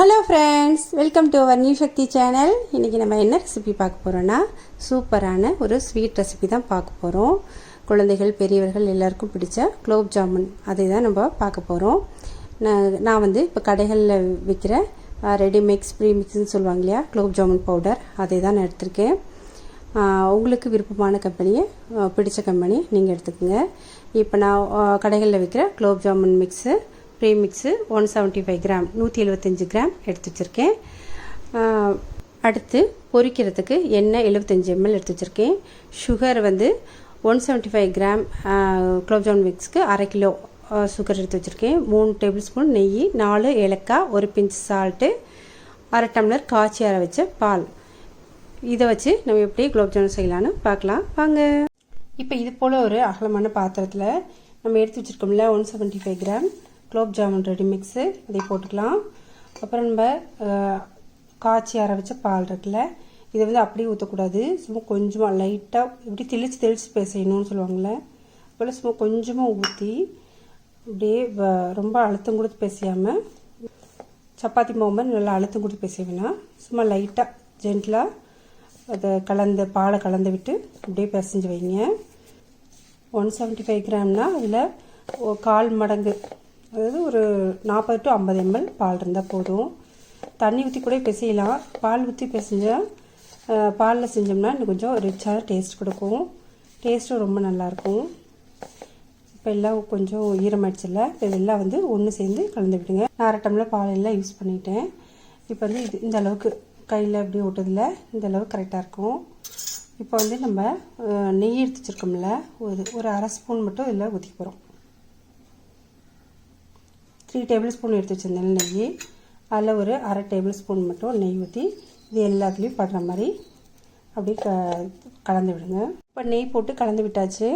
Hello friends welcome to our new Sakthi channel இன்றைக்கி நம்ம என்ன ரெசிபி பார்க்க போகிறோன்னா சூப்பரான ஒரு ஸ்வீட் ரெசிபி தான் பார்க்க போகிறோம் குழந்தைகள் பெரியவர்கள் எல்லாருக்கும் பிடிச்ச குலோப் ஜாமுன். அதை தான் நம்ம பார்க்க போகிறோம் நான் நான் வந்து இப்போ கடைகளில் விற்கிற ரெடி மிக்ஸ் ப்ரீ மிக்ஸ்னு சொல்லுவாங்க இல்லையா குலோப் ஜாமுன் பவுடர் அதை தான் நான் எடுத்திருக்கேன். உங்களுக்கு விருப்பமான கம்பெனியை பிடிச்ச கம்பெனி நீங்கள் எடுத்துக்கோங்க. இப்போ நான் கடைகளில் விற்கிற gulab jamun mix pre mix one seventy five gram நூற்றி எழுபத்தஞ்சு கிராம் எடுத்து வச்சுருக்கேன். அடுத்து பொரிக்கிறதுக்கு எண்ணெய் எழுபத்தஞ்சி எம்எல் எடுத்து வச்சுருக்கேன். சுகர் வந்து one seventy five gram gulab jamun மிக்ஸ்க்கு அரை கிலோ சுகர் எடுத்து வச்சுருக்கேன். மூணு டேபிள் ஸ்பூன் நெய் நாலு ஏலக்காய் ஒரு பிஞ்ச் சால்ட்டு அரை டம்ளர் காய்ச்சி அரை வச்ச பால். இதை வச்சு நம்ம எப்படி குலோப் ஜாமுன் செய்யலான்னு பார்க்கலாம். வாங்க. இப்போ இது போல் ஒரு அகலமான பாத்திரத்தில் நம்ம எடுத்து வச்சுருக்கோம்ல one seventy five gram gulab jamun ready mix. இதை போட்டுக்கலாம். அப்புறம் நம்ம காய்ச்சி அரை வச்ச பால் இருக்குல்ல இதை வந்து அப்படியே ஊற்றக்கூடாது சும்மா கொஞ்சமாக லைட்டாக இப்படி தெளித்து தெளித்து பேசணும்னு சொல்லுவாங்கள்ல போல் சும்மா கொஞ்சமாக ஊற்றி அப்படியே ரொம்ப அழுத்தம் கொடுத்து பேசியாமல் சப்பாத்தி மாவு மாதிரி நல்லா அழுத்தம் கொடுத்து பேச வேணாம். சும்மா லைட்டாக ஜென்டிலாக அதை கலந்து பாலை கலந்து விட்டு அப்படியே பிசைஞ்சு வைங்க. ஒன் செவன்ட்டி ஃபைவ் கிராம்னால் அதில் கால் மடங்கு அதாவது ஒரு நாற்பது டு ஐம்பது எம்எல் பால் இருந்தால் போதும். தண்ணி ஊற்றி கூட பிசையலாம் பால் ஊற்றி பிசைஞ்சால் பாலில் செஞ்சோம்னா இன்னும் கொஞ்சம் ரிச்சாக டேஸ்ட் கொடுக்கும். டேஸ்ட்டும் ரொம்ப நல்லாயிருக்கும் இப்போ எல்லாம் கொஞ்சம் ஈரமாயிடுச்சுல்ல. இப்போ இதெல்லாம் வந்து ஒன்று சேர்ந்து கலந்து விடுங்க. நான் அரை டம்ளர் பால் எல்லாம் யூஸ் பண்ணிட்டேன். இப்போ வந்து இது இந்த அளவுக்கு கையில் அப்படியே விட்டதில் இந்த அளவுக்கு கரெக்டாக இருக்கும். இப்போ வந்து நம்ம நெய் எடுத்து வச்சுருக்கோம்ல ஒரு ஒரு அரை ஸ்பூன் மட்டும் இதில் ஊற்றி போகிறோம் த்ரீ டேபிள் ஸ்பூன் எடுத்து வச்சுருந்தேன் நெய். அதில் ஒரு அரை டேபிள் ஸ்பூன் மட்டும் நெய் ஊற்றி இது எல்லாத்துலேயும் படுற மாதிரி அப்படியே க கலந்து விடுங்க. இப்போ நெய் போட்டு கலந்து விட்டாச்சு.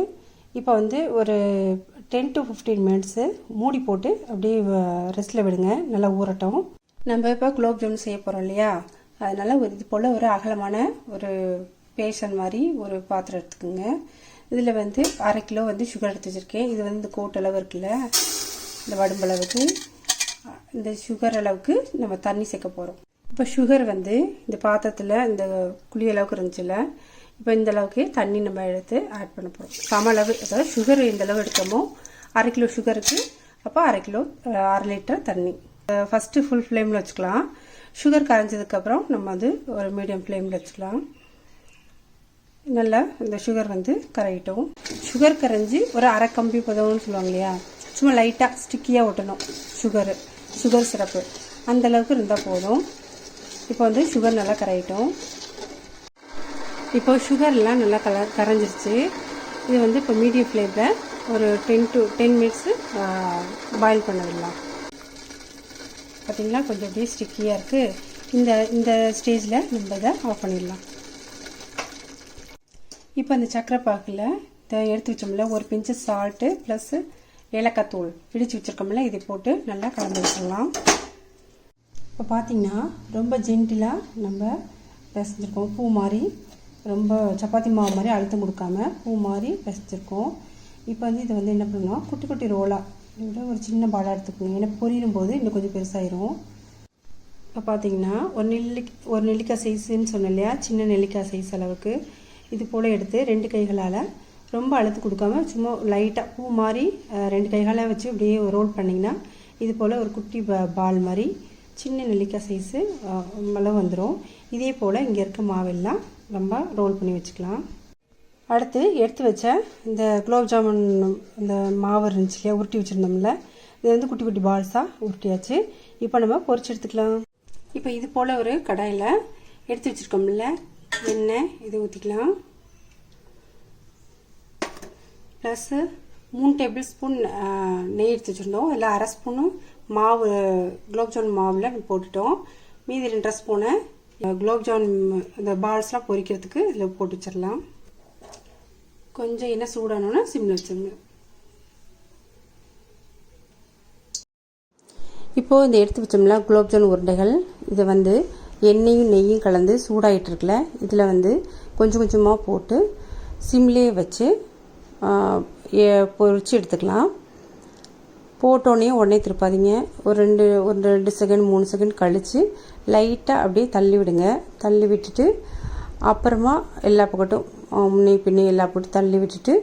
இப்போ வந்து ஒரு டென் டு ஃபிஃப்டீன் மினிட்ஸு மூடி போட்டு அப்படியே ரெஸ்ட்டில் விடுங்க. நல்லா ஊறட்டும். நம்ம இப்போ குலோப் ஜாமுன் செய்ய போகிறோம் இல்லையா? அதனால் ஒரு இது போல் ஒரு அகலமான ஒரு பேஷன் மாதிரி ஒரு பாத்திரம் எடுத்துக்கோங்க. இதில் வந்து அரை கிலோ வந்து சுகர் எடுத்து வச்சுருக்கேன். இது வந்து இந்த கோட் இருக்குல்ல இந்த வடும்பளவுக்கு இந்த சுகர் அளவுக்கு நம்ம தண்ணி சேர்க்க போகிறோம் இப்போ சுகர் வந்து இந்த பாத்திரத்தில் இந்த குழி அளவுக்கு இருந்துச்சுல இப்போ இந்த அளவுக்கு தண்ணி நம்ம எடுத்து ஆட் பண்ண போகிறோம் சம அளவு அதாவது சுகர் இந்த அளவு எடுக்கமோ அரை கிலோ சுகருக்கு அப்போ அரை கிலோ அரை லிட்டர் தண்ணி. ஃபஸ்ட்டு ஃபுல் ஃப்ளேமில் வச்சுக்கலாம். சுகர் கரைஞ்சதுக்கப்புறம் நம்ம வந்து ஒரு மீடியம் ஃப்ளேமில் வச்சுக்கலாம். நல்லா இந்த சுகர் வந்து கரையிட்டோம். சுகர் கரைஞ்சி ஒரு அரை கம்பி பதம்னு சொல்லுவாங்க இல்லையா சும்மா லைட்டாக ஸ்டிக்கியாக ஒட்டணும். சுகரு சுகர் சிரப்பு அந்தளவுக்கு இருந்தால் போதும். இப்போ வந்து சுகர் நல்லா கரையிட்டும். இப்போ சுகர்லாம் நல்லா கல கரைஞ்சிருச்சு. இது வந்து இப்போ மீடியம் ஃப்ளேமில் ஒரு ten to ten minutes boil பண்ண விடலாம் கொஞ்சம் அப்படியே ஸ்டிக்கியாக இருக்குது இந்த இந்த ஸ்டேஜில் நம்ம இதை ஆஃப் பண்ணிடலாம். இப்போ அந்த சக்கரை பாக்கில் இதை எடுத்து வச்சோம்ல ஒரு பிஞ்சு சால்ட்டு ப்ளஸ்ஸு ஏலக்காய் தூள் வச்சுருக்கோம்ல இதை போட்டு நல்லா கலந்து வச்சிடலாம். இப்போ பார்த்தீங்கன்னா ரொம்ப ஜென்டிலாக நம்ம பிசைஞ்சிருக்கோம். பூ மாதிரி ரொம்ப சப்பாத்தி மாவு மாதிரி அழுத்தம் கொடுக்காமல் பூ மாதிரி பிசைஞ்சிருக்கோம். இப்போ வந்து இதை வந்து என்ன பண்ணணும் குட்டி குட்டி ரோலாக இதோட ஒரு சின்ன பாலாக எடுத்துக்கணும் ஏன்னா பொரியும் போது இன்னும் கொஞ்சம் பெருசாயிரும். இப்போ பார்த்தீங்கன்னா ஒரு நெல்லி ஒரு நெல்லிக்காய் சைஸுன்னு சொன்னேன் இல்லையா? சின்ன நெல்லிக்காய் சைஸ் அளவுக்கு. இது போல் எடுத்து ரெண்டு கைகளால் ரொம்ப அழுத்து கொடுக்காம சும்மா லைட்டாக பூ மாதிரி ரெண்டு கைகளாக வச்சு அப்படியே ரோல் பண்ணிங்கன்னா இது போல் ஒரு குட்டி ப- பால் மாதிரி சின்ன நெல்லிக்காய் சைஸு அளவு வந்துடும் இதே போல் இங்கே இருக்க மாவெல்லாம் நம்ம ரோல் பண்ணி வச்சுக்கலாம். அடுத்து எடுத்து வச்ச இந்த குலோப் ஜாமுன் இந்த மாவு இருந்துச்சு இல்லையா உருட்டி வச்சுருந்தோம்ல இது வந்து குட்டி குட்டி பால்ஸாக உருட்டியாச்சு. இப்போ நம்ம பொறிச்சு எடுத்துக்கலாம். இப்போ இது போல் ஒரு கடாயில் எடுத்து வச்சுருக்கோம்ல எண்ணெய் இதை ஊற்றிக்கலாம் ப்ளஸ்ஸு மூணு டேபிள் ஸ்பூன் நெய் எடுத்து வச்சுருந்தோம் இல்லை அரை ஸ்பூனு மாவு குலோப்ஜாமுன் மாவில் போட்டுட்டோம். மீதி ரெண்டரை ஸ்பூனை குலோப்ஜாமுன் இந்த பால்ஸ்லாம் பொரிக்கிறதுக்கு இதில் போட்டு வச்சிடலாம் கொஞ்சம் என்ன சூடானோன்னா சிம்மில் வச்சுருங்க. இப்போது இந்த எடுத்து வச்சோம்ல குலோப்ஜாமுன் உருண்டைகள் இதை வந்து எண்ணெயும் நெய்யும் கலந்து சூடாகிட்டு இருக்குல்ல இதில் வந்து கொஞ்சம் கொஞ்சமாக போட்டு சிம்லேயே வச்சு பொறிச்சு எடுத்துக்கலாம். போட்டோன்னே உடனே திருப்பாதீங்க. ஒரு ரெண்டு ஒரு ரெண்டு செகண்ட் மூணு செகண்ட் கழித்து லைட்டாக அப்படியே தள்ளி விடுங்க. தள்ளி விட்டுட்டு அப்புறமா எல்லா பக்கட்டும் முன்னே பின்னே எல்லா பக்கட்டும் தள்ளி விட்டுட்டு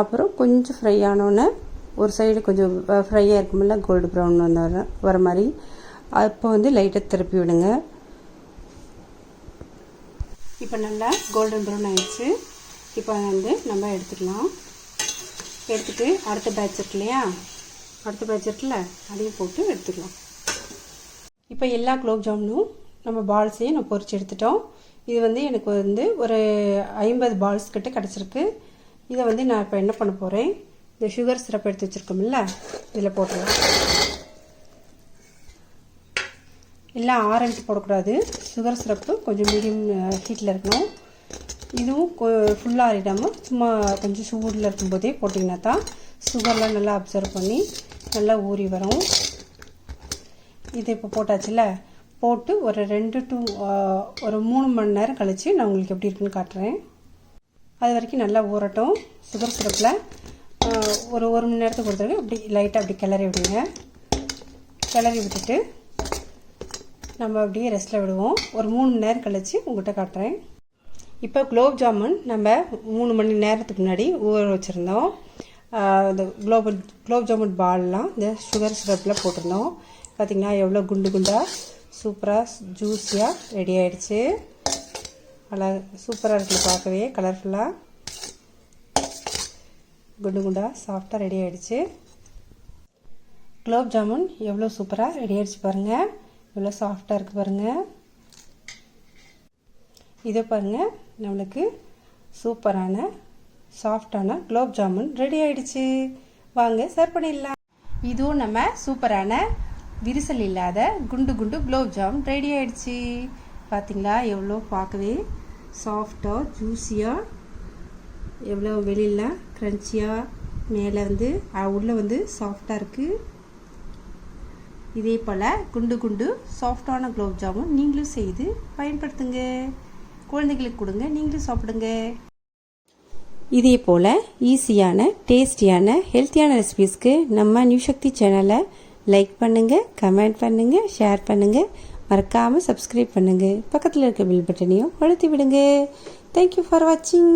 அப்புறம் கொஞ்சம் ஃப்ரை ஆனோடனே ஒரு சைடு கொஞ்சம் ஃப்ரையாக இருக்குமில்ல கோல்டு ப்ரௌன் வந்து வர வர மாதிரி. அப்போ வந்து லைட்டாக திருப்பி விடுங்க. இப்போ நல்லா கோல்டன் ப்ரௌன் ஆயிடுச்சு. இப்போ வந்து நம்ம எடுத்துக்கலாம். எடுத்துகிட்டு அடுத்த பேட்ச் இருக்கு இல்லையா? அடுத்த பேட்ச் இருக்குல்ல அதையும் போட்டு எடுத்துக்கலாம். இப்போ எல்லா குலோப் ஜாமுனும் நம்ம பால்ஸையும் நான் பொறிச்சு எடுத்துட்டோம். இது வந்து எனக்கு வந்து ஒரு ஐம்பது பால்ஸ் கிட்ட கிடச்சிருக்கு. இதை வந்து நான் இப்போ என்ன பண்ண போகிறேன் இந்த சுகர் சிரப் எடுத்து வச்சுருக்கோம்ல இதில் போட்டுடலாம். எல்லாம் ஆரஞ்சு போடக்கூடாது. சுகர் சிரப்பு கொஞ்சம் மீடியம் ஹீட்டில் இருக்கணும். இதுவும் ஃபுல்லாக ஆறிடாமல் சும்மா கொஞ்சம் சூடில் இருக்கும்போதே போட்டிங்கன்னா தான் சுகர்லாம் நல்லா அப்சர்வ் பண்ணி நல்லா ஊறி வரும். இது இப்போ போட்டாச்சுல போட்டு ஒரு ரெண்டு டு ஒரு மூணு மணி நேரம் கழித்து நான் உங்களுக்கு எப்படி இருக்குன்னு காட்டுறேன். அது வரைக்கும் நல்லா ஊறட்டும். சுகர் சிரப்பில் ஒரு ஒரு மணி நேரத்துக்கு கொடுத்துருக்கு அப்படி லைட்டாக அப்படி கிளறி விடுங்க. கிளறி விட்டுட்டு நம்ம அப்படியே ரெஸ்ட்டில் விடுவோம். ஒரு மூணு மணி நேரம் கழித்து உங்கள்கிட்ட காட்டுறேன். இப்போ குலோப் ஜாமுன் நம்ம மூணு மணி நேரத்துக்கு முன்னாடி ஊற வச்சுருந்தோம். இந்த குலோப் குலோப் ஜாமுன் பால்லாம் இந்த சுகர் சிரப்பில் போட்டிருந்தோம். பார்த்திங்கன்னா எவ்வளோ குண்டு குண்டாக சூப்பராக ஜூஸியாக ரெடி ஆகிடுச்சு நல்லா சூப்பராக இருக்குது பார்க்கவே கலர்ஃபுல்லாக குண்டு குண்டாக சாஃப்டாக ரெடி ஆகிடுச்சு குலோப் ஜாமுன் எவ்வளோ சூப்பராக ரெடி ஆகிடுச்சு பாருங்கள் எவ்வளோ சாஃப்டாக இருக்குது பாருங்கள் இதை பாருங்கள் நம்மளுக்கு சூப்பரான சாஃப்டான குலோப் ஜாமுன் ரெடி ஆயிடுச்சு. வாங்க சர்வ் பண்ணிடலாம். இதுவும் நம்ம சூப்பரான விரிசல் இல்லாத குண்டு குண்டு குலோப் ஜாமுன் ரெடி ஆயிடுச்சு. பார்த்தீங்களா எவ்வளோ பார்க்கவே சாஃப்டாக ஜூஸியாக எவ்வளோ வெளியில் க்ரன்ச்சியாக மேலே வந்து உள்ளே வந்து சாஃப்டாக இருக்குது இதே போல் குண்டு குண்டு சாஃப்டான குலோப் ஜாமுன் நீங்களும் செய்து பயன்படுத்துங்க. குழந்தைகளுக்கு கொடுங்க நீங்களும் சாப்பிடுங்க. இதே போல் ஈஸியான டேஸ்டியான ஹெல்த்தியான ரெசிபீஸ்க்கு நம்ம நியூ சக்தி சேனலை லைக் பண்ணுங்கள் கமெண்ட் பண்ணுங்கள் ஷேர் பண்ணுங்கள் மறக்காமல் சப்ஸ்கிரைப் பண்ணுங்கள் பக்கத்தில் இருக்க பில் பட்டனையும் அழுத்தி விடுங்க. தேங்க்யூ ஃபார் வாட்சிங்